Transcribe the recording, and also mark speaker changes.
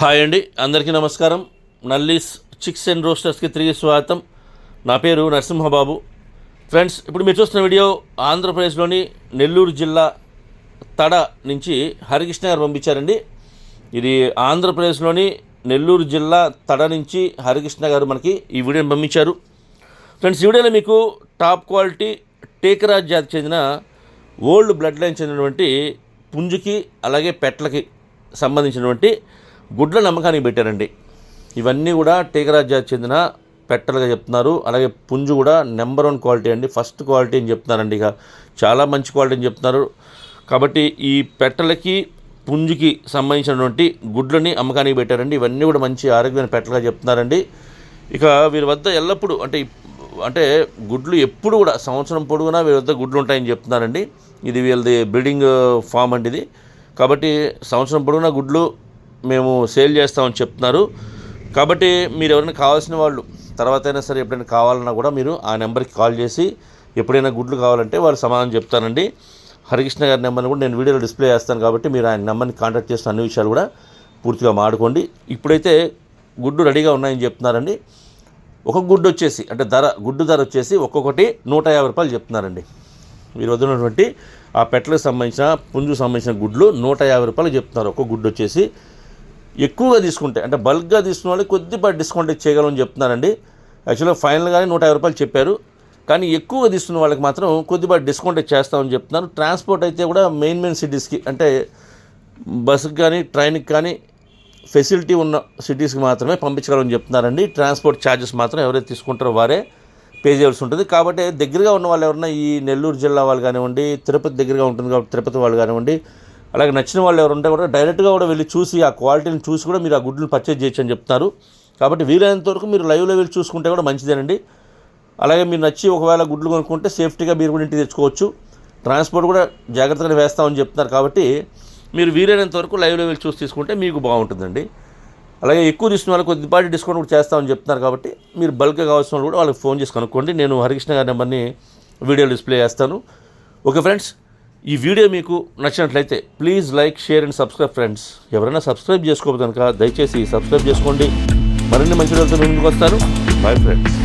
Speaker 1: Hi అండి అందరికీ నమస్కారం. నల్లీస్ చిక్స్ అండ్ రోస్టర్స్కి తిరిగి స్వాగతం. నా పేరు నరసింహబాబు. ఫ్రెండ్స్ ఇప్పుడు మీరు చూస్తున్న వీడియో ఆంధ్రప్రదేశ్లోని నెల్లూరు జిల్లా తడ నుంచి హరికృష్ణ గారు పంపించారండి. ఇది ఆంధ్రప్రదేశ్లోని నెల్లూరు జిల్లా తడ నుంచి హరికృష్ణ గారు మనకి ఈ వీడియోని పంపించారు. ఫ్రెండ్స్ ఈ వీడియోలో మీకు టాప్ క్వాలిటీ టేకరాజ్ జాతికి చెందిన ఓల్డ్ బ్లడ్ లైన్ చెందినటువంటి పుంజుకి అలాగే పెట్లకి సంబంధించినటువంటి గుడ్ల నమ్మకానికి పెట్టారండి. ఇవన్నీ కూడా టేకరాజ్ చెందిన పెట్టలుగా చెప్తున్నారు. అలాగే పుంజు కూడా నెంబర్ వన్ క్వాలిటీ అండి. ఫస్ట్ క్వాలిటీ అని చెప్తున్నారండి ఇక. చాలా మంచి క్వాలిటీ అని చెప్తున్నారు. కాబట్టి ఈ పెట్టలకి పుంజుకి సంబంధించినటువంటి గుడ్లని అమ్మకానికి పెట్టారండి. ఇవన్నీ కూడా మంచి ఆరోగ్యమైన పెట్టలుగా చెప్తున్నారండి. ఇక వీరి వద్ద ఎల్లప్పుడూ అంటే అంటే గుడ్లు ఎప్పుడు కూడా సంవత్సరం పొడుగునా వీరి వద్ద గుడ్లు ఉంటాయని చెప్తున్నారండి. ఇది వీళ్ళది బ్రీడింగ్ ఫామ్ అండి ఇది. కాబట్టి సంవత్సరం పొడుగునా గుడ్లు మేము సేల్ చేస్తామని చెప్తున్నారు. కాబట్టి మీరు ఎవరైనా కావాల్సిన వాళ్ళు తర్వాత అయినా సరే ఎప్పుడైనా కావాలన్నా కూడా మీరు ఆ నెంబర్కి కాల్ చేసి ఎప్పుడైనా గుడ్లు కావాలంటే వాళ్ళు సమాధానం చెప్తానండి. హరికృష్ణ గారి నెంబర్ని కూడా నేను వీడియోలో డిస్ప్లే చేస్తాను కాబట్టి మీరు ఆయన నెంబర్ని కాంటాక్ట్ చేసిన అన్ని విషయాలు కూడా పూర్తిగా మాడుకోండి. ఇప్పుడైతే గుడ్లు రెడీగా ఉన్నాయని చెప్తున్నారండి. ఒక గుడ్డు వచ్చేసి అంటే ధర గుడ్డు ధర వచ్చేసి ఒక్కొక్కటి నూట యాభై రూపాయలు చెప్తున్నారండి. మీరు వదిలినటువంటి ఆ పెట్టలకు సంబంధించిన పుంజుకు సంబంధించిన గుడ్లు నూట యాభై రూపాయలు చెప్తున్నారు. ఒక్కొక్క గుడ్డు వచ్చేసి ఎక్కువగా తీసుకుంటే అంటే బల్క్గా తీసుకున్న వాళ్ళకి కొద్దిపాటి డిస్కౌంట్ చేయగలమని చెప్తున్నారండి. యాక్చువల్గా ఫైనల్గానే నూట యాభై రూపాయలు చెప్పారు. కానీ ఎక్కువగా తీసుకున్న వాళ్ళకి మాత్రం కొద్దిపాటి డిస్కౌంట్ చేస్తామని చెప్తున్నారు. ట్రాన్స్పోర్ట్ అయితే కూడా మెయిన్ మెయిన్ సిటీస్కి అంటే బస్సుకి కానీ ట్రైన్కి కానీ ఫెసిలిటీ ఉన్న సిటీస్కి మాత్రమే పంపించగలమని చెప్తున్నారండి. ట్రాన్స్పోర్ట్ ఛార్జెస్ మాత్రం ఎవరైతే తీసుకుంటారో వారే పే చేయాల్సి ఉంటుంది. కాబట్టి దగ్గరగా ఉన్న వాళ్ళు ఎవరన్నా ఈ నెల్లూరు జిల్లా వాళ్ళు కానివ్వండి తిరుపతి దగ్గరగా ఉంటుంది కాబట్టి తిరుపతి వాళ్ళు కానివ్వండి అలాగే నచ్చిన వాళ్ళు ఎవరు ఉంటే కూడా డైరెక్ట్గా కూడా వెళ్ళి చూసి ఆ క్వాలిటీని చూసి కూడా మీరు ఆ గుడ్లను పర్చేజ్ చేయొచ్చు అని చెప్తున్నారు. కాబట్టి వీలైనంత వరకు మీరు లైవ్లో వెళ్ళి చూసుకుంటే కూడా మంచిదేనండి. అలాగే మీరు నచ్చి ఒకవేళ గుడ్లు కొనుక్కుంటే సేఫ్టీగా మీరు కూడా ఇంటికి తెచ్చుకోవచ్చు. ట్రాన్స్పోర్ట్ కూడా జాగ్రత్తగా వేస్తామని చెప్తున్నారు కాబట్టి మీరు వీలైనంత వరకు లైవ్లో వెళ్ళి చూసి తీసుకుంటే మీకు బాగుంటుందండి. అలాగే ఎక్కువ తీసుకున్న వాళ్ళకి కొద్దిపాటి డిస్కౌంట్ కూడా చేస్తామని చెప్తున్నారు కాబట్టి మీరు బల్క్గా కావాల్సిన వాళ్ళు కూడా వాళ్ళకి ఫోన్ చేసి కనుక్కోండి. నేను హరికృష్ణ గారి నెంబర్ని వీడియో డిస్ప్లే చేస్తాను. ఓకే ఫ్రెండ్స్ ఈ వీడియో మీకు నచ్చినట్లయితే please like share and subscribe friends. ఎవరైనా సబ్స్క్రైబ్ చేసుకోవద్దు కనుక దయచేసి సబ్స్క్రైబ్ చేసుకోండి. మరిన్ని మంచి రోజులతో ముందుకు వస్తారు బాయ్ ఫ్రెండ్స్